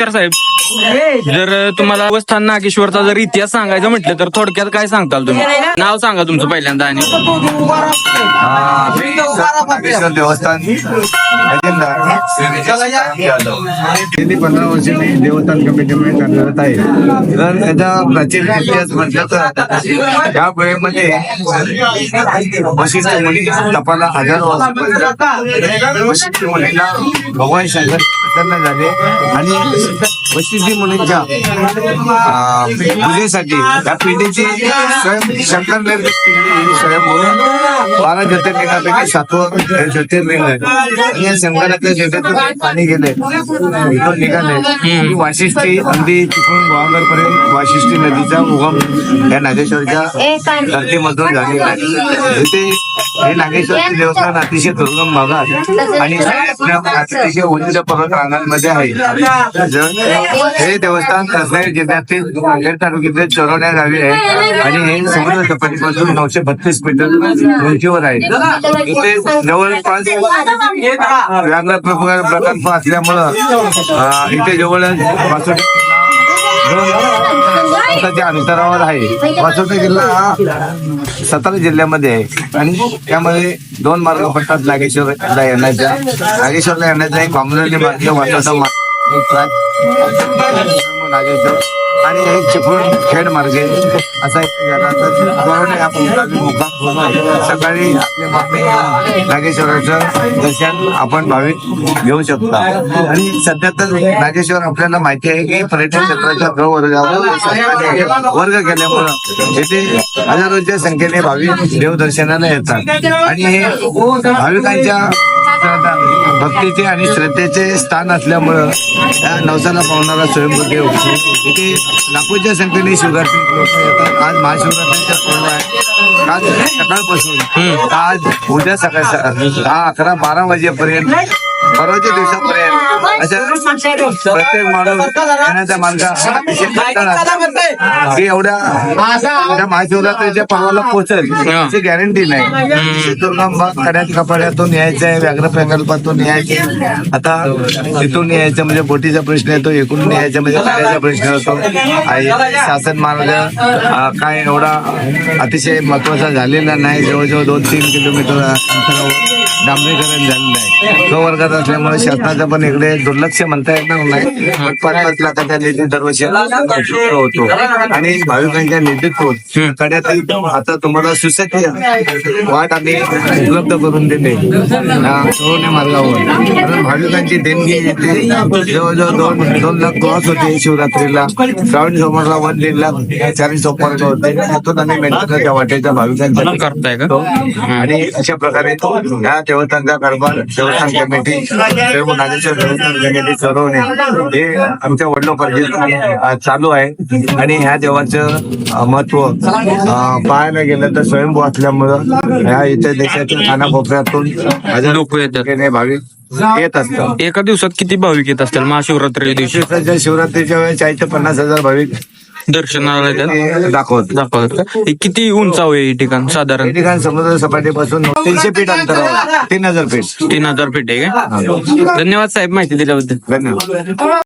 नमस्कार साहेब. जर तुम्हाला अवस्थान नागेश्वरचा जर इतिहास सांगायचा म्हटलं तर थोडक्यात काय सांगताल तुम्ही? नाव सांगा तुमचं पहिल्यांदा आणि नागेश्वर देवस्थान अजेंडा गेली पंधरा वर्ष मी देवस्थान कमिटीमध्ये कार्यरत आहे. तर याचा प्राचीन इतिहास म्हटलं तर या वेळेमध्ये वशिष्ठ तपाला हजारो वर्ष वशिष्ठ मुनीला भगवान शंकर झाले आणि वशिष्ठी मुनींच्या अं, पूजेसाठी त्या पिंडीची स्वयं शंकर निर्मित पिंडी ही स्वयं म्हणून बारा ज्योतिर्लिंगापैकी सातवं ज्योतिर्लिंग आहे. या शंकराच्या ज्योतिर्लिंग पाणी गेले इथून निघाले वाशिष्ठी अगदी तिकडून गुहागर पर्यंत वाशिष्ठी नदीचा उगम या नागेश्वरच्या धर्तीमधून झालेला आहे. इथे हे नागेश्वरचे देवस्थान अतिशय दुर्गम भागात आणि अतिशय उंच पर्वत रांगांमध्ये आहे. हे देवस्थान रत्नागिरी जिल्ह्यातील खेड तालुक्यातील चोरवण्या गावी आहे. आणि हे समुद्र सपाटीपासून नऊशे बत्तीस मीटर उंचीवर आहे. इथे जवळपास व्याघ्र प्रकार प्रकल्प असल्यामुळं इथे जवळच वासोटी अंतरावर आहे. वासोटा जिल्हा हा सातारा जिल्ह्यामध्ये आहे. आणि त्यामध्ये दोन मार्ग पडतात नागेश्वरला येण्याच्या नागेश्वरला येण्याचा एक बामणोली मार्ग वासोटा मार्ग. आणि हे चिपळूण खेड मार्गे असा एक आपण मुक्काम सकाळी आपले मागणी नागेश्वराचं दर्शन आपण भाविक घेऊ शकतो आणि सध्या तर नागेश्वर आपल्याला माहिती आहे की पर्यटन क्षेत्राच्या ग वर्गावर वर्ग केल्यामुळं येथे हजारोच्या संख्येने भाविक देवदर्शनाला येतात आणि हे भाविकांच्या भक्तीचे आणि श्रद्धेचे स्थान असल्यामुळं या नवसाला पावणारा स्वयंभूदेव इथे लाखोच्या संख्येने शिवरात्री लोक येतात. आज महाशिवरात्रीचा पर्व आहे. आज सकाळपासून आज उद्या सकाळ दहा अकरा बारा वाजेपर्यंत परवाच्या दिवसापर्यंत अशा प्रत्येक माणूस येण्याचा मार्ग हा अतिशय कठीण असतो. की एवढ्या महाशिवरात्रीच्या पर्वाला पोहोचेल याची गॅरंटी नाही. दुर्गम भाग कड्यात कपाड्यातून यायचं आहे व्याघ्र प्रकल्पातून यायचे आता तिथून यायचं म्हणजे बोटीचा प्रश्न येतो एकूण यायचं म्हणजे कड्याचा प्रश्न येतो. शासन मार्ग काय एवढा अतिशय महत्त्वाचा झालेला नाही. जवळजवळ दोन तीन किलोमीटर अंतरावर डांबरीकरण झालेलं आहे. तो वर्गात असल्यामुळे शासनाचं पण इकडे दुर्लक्ष म्हणता येणार नाही. पण पाच पाच लाखाच्या निधी दरवर्षी होतो. आणि भाविकांच्या निधीतून कड्यातील आता तुम्हाला सुसज्ज वाट आम्ही उपलब्ध करून दिले या सोने मार्गावर कारण भाविकांची देणगी येते. जवळजवळ दोन दोन लाख क्रॉस होते शिवरात्रीला. श्रावण सोमवारला वन दीड लाख चाळीस सोमवारला होते. त्यातून आम्ही मेंटेनच्या वाटेच्या भाविकांच्या करताय. आणि अशा प्रकारे या देवतांचा कारभार देवस्थान कमिटी देव नागेश्वर कमिटी ठरवणे हे आमच्या वडिलोपार्जित चालू आहे. आणि ह्या देवाचं महत्त्व पाहायला गेलं तर स्वयंभू असल्यामुळं ह्या इतर देशातील कानाकोपऱ्यातून हजारो भाविक येत असतात. एका दिवसात किती भाविक येत असतील महाशिवरात्री दिवशी. शिवरात्रीच्या वेळेस चाळीस ते पन्नास हजार भाविक दर्शनाला येतात दाखवत? हे किती उंचाव आहे हे ठिकाण साधारण? ठिकाण समुद्र सपाटीपासून तीनशे फीट अंतरावर. तीन हजार फीट. तीन हजार फीट आहे का? धन्यवाद साहेब माहिती दिल्याबद्दल. धन्यवाद.